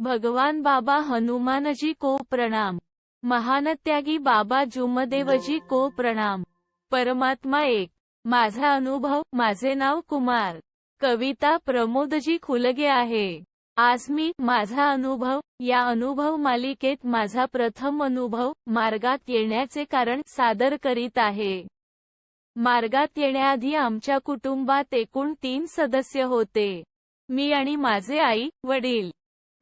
भगवान बाबा हनुमानजी को प्रणाम. महानत्यागी बाबा जुमदेवजी को प्रणाम. परमात्मा एक. माझा अनुभव माझे नाव कुमार. कविता प्रमोदजी खुलगे आहे. आज मी माझा अनुभव या अनुभव मालिकेत माझा प्रथम अनुभव मार्गात येण्याचे कारण सादर करीत आहे. मार्गात येण्याआधी आमच्या कुटुंबात एकूण तीन सदस्य होते. मी आणि माझे आई वडील.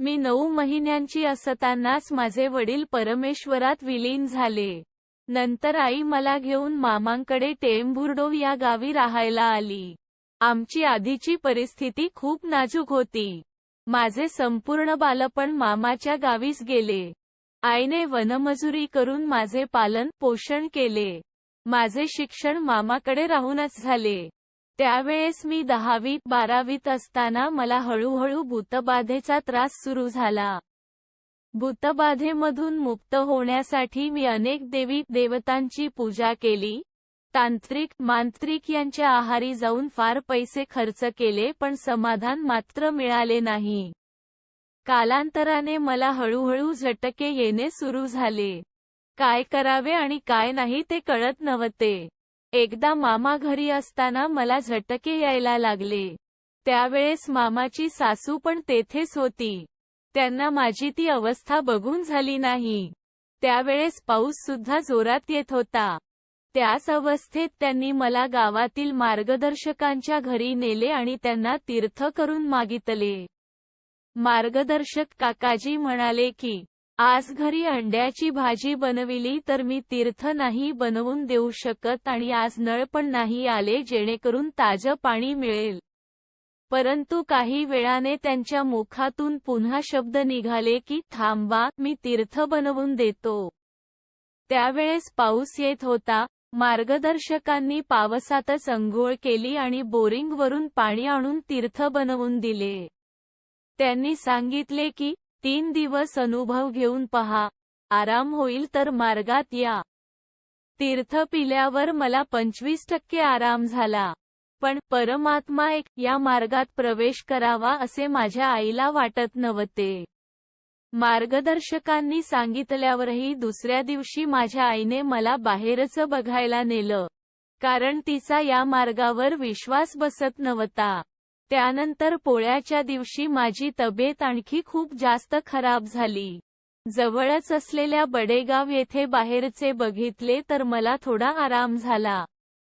मी नऊ महिन्यांची असतानाच माझे वडील परमेश्वरात विलीन झाले. नंतर आई मला घेऊन मामांकडे टेंभुर्डो या गावी राहायला आली. आमची आधीची परिस्थिती खूप नाजूक होती. माझे संपूर्ण बालपण मामाच्या गावीच गेले. आईने वनमजुरी करून माझे पालन पोषण केले. माझे शिक्षण मामाकडे राहूनच झाले. त्यावेळेस मी दहावीत बारावीत असताना मला हळूहळू भूतबाधेचा त्रास सुरू झाला. भूतबाधेमधून मुक्त होण्यासाठी मी अनेक देवी देवतांची पूजा केली. तांत्रिक मांत्रिक यांच्या आहारी जाऊन फार पैसे खर्च केले पण समाधान मात्र मिळाले नाही. कालांतराने मला हळूहळू झटके येणे सुरू झाले. काय करावे आणि काय नाही ते कळत नव्हते. एकदा मामा घरी असताना मला झटके यायला लागले. त्यावेळेस मामाची सासू पण तेथेच होती. त्यांना माझी ती अवस्था बघून झाली नाही. त्यावेळेस पाऊस सुद्धा जोरात येत होता. त्याच अवस्थेत त्यांनी मला गावातील मार्गदर्शकांच्या घरी नेले आणि त्यांना तीर्थ करून मागितले. मार्गदर्शक काकाजी म्हणाले की आज घरी अंड्याची भाजी बनविली तर मी तीर्थ नाही बनवून देऊ शकत आणि आज नळ पण नाही आले जेणेकरून ताजं पाणी मिळेल. परंतु काही वेळाने त्यांच्या मुखातून पुन्हा शब्द निघाले की थांबा मी तीर्थ बनवून देतो. त्यावेळेस पाऊस येत होता. मार्गदर्शकांनी पावसातच अंघोळ केली आणि बोरिंगवरून पाणी आणून तीर्थ बनवून दिले. त्यांनी सांगितले की तीन दिवस अनुभव घेऊन पहा. आराम होईल तर मार्गात या. तीर्थ पिल्यावर मला पंचवीस टक्के आराम झाला. पण परमात्मा एक या मार्गात प्रवेश करावा असे माझ्या आईला वाटत नव्हते. मार्गदर्शकांनी सांगितल्यावरही दुसऱ्या दिवशी माझ्या आईने मला बाहेरच बघायला नेलं. कारण तिचा या मार्गावर विश्वास बसत नव्हता. त्यानंतर पोळ्याच्या दिवशी माझी तब्येत आणखी खूप जास्त खराब झाली. जवळच असलेल्या बडेगाव येथे बाहेरचे बघितले तर मला थोडा आराम झाला.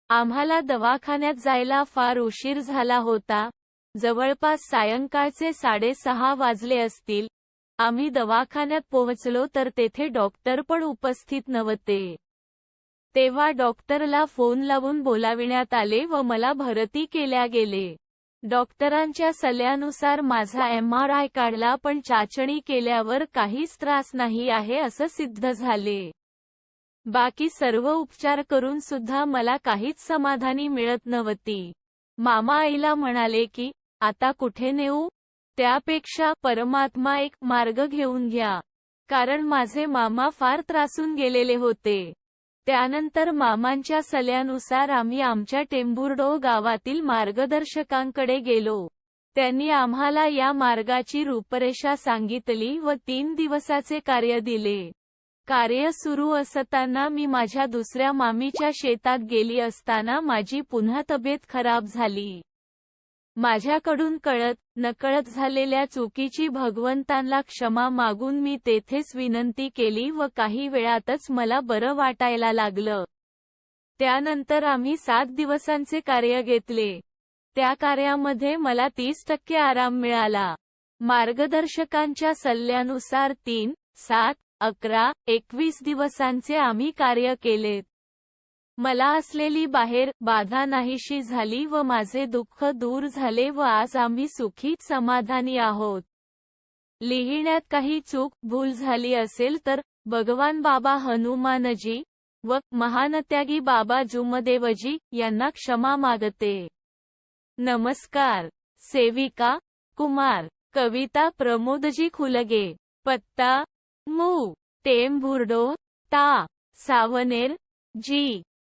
आम्हाला दवाखान्यात जायला फार उशीर झाला होता. जवळपास सायंकाळचे साडेसहा वाजले असतील. आम्ही दवाखान्यात पोहोचलो तर तेथे डॉक्टर पण उपस्थित नव्हते. तेव्हा डॉक्टरला फोन लावून बोलाविण्यात आले व मला भरती केल्या गेले. डॉक्टरांच्या सल्ल्यानुसार माझा एम आर आय काढला पण चाचणी केल्यावर काहीच त्रास नाही आहे असं सिद्ध झाले. बाकी सर्व उपचार करून सुद्धा मला काहीच समाधानी मिळत नव्हती. मामा आईला म्हणाले की आता कुठे नेऊ? त्यापेक्षा परमात्मा एक मार्ग घेऊन घ्या. कारण माझे मामा फार त्रासून गेलेले होते. त्यानंतर मामांच्या सल्ल्यानुसार आम्ही आमच्या टेंभुर्डो गावातील मार्गदर्शकांकडे गेलो. त्यांनी आम्हाला या मार्गाची रूपरेषा सांगितली व तीन दिवसाचे कार्य दिले. कार्य सुरू असताना मी माझ्या दुसऱ्या मामीच्या शेतात गेली असताना माझी पुन्हा तब्येत खराब झाली. माझ्याकडून कळत नकळत झालेल्या चुकीची भगवंतांना क्षमा मागून मी तेथेच विनंती केली व काही वेळातच मला बरं वाटायला लागलं. त्यानंतर आम्ही सात दिवसांचे कार्य घेतले. त्या कार्यामध्ये मला तीस टक्के आराम मिळाला. मार्गदर्शकांच्या सल्ल्यानुसार तीन सात अकरा एकवीस दिवसांचे आम्ही कार्य केलेत मला असलेली बाहेर बाधा नाहीशी झाली व माझे दुःख दूर झाले व आज आम्ही सुखीत समाधानी आहोत. लिहिण्यात काही चूक भूल झाली असेल तर भगवान बाबा हनुमानजी व महानत्यागी बाबा जुमदेवजी यांना क्षमा मागते. नमस्कार. सेविका कुमार. कविता प्रमोदजी खुलगे. पत्ता मू. टेंभुर्डो ता. सावनेर जी.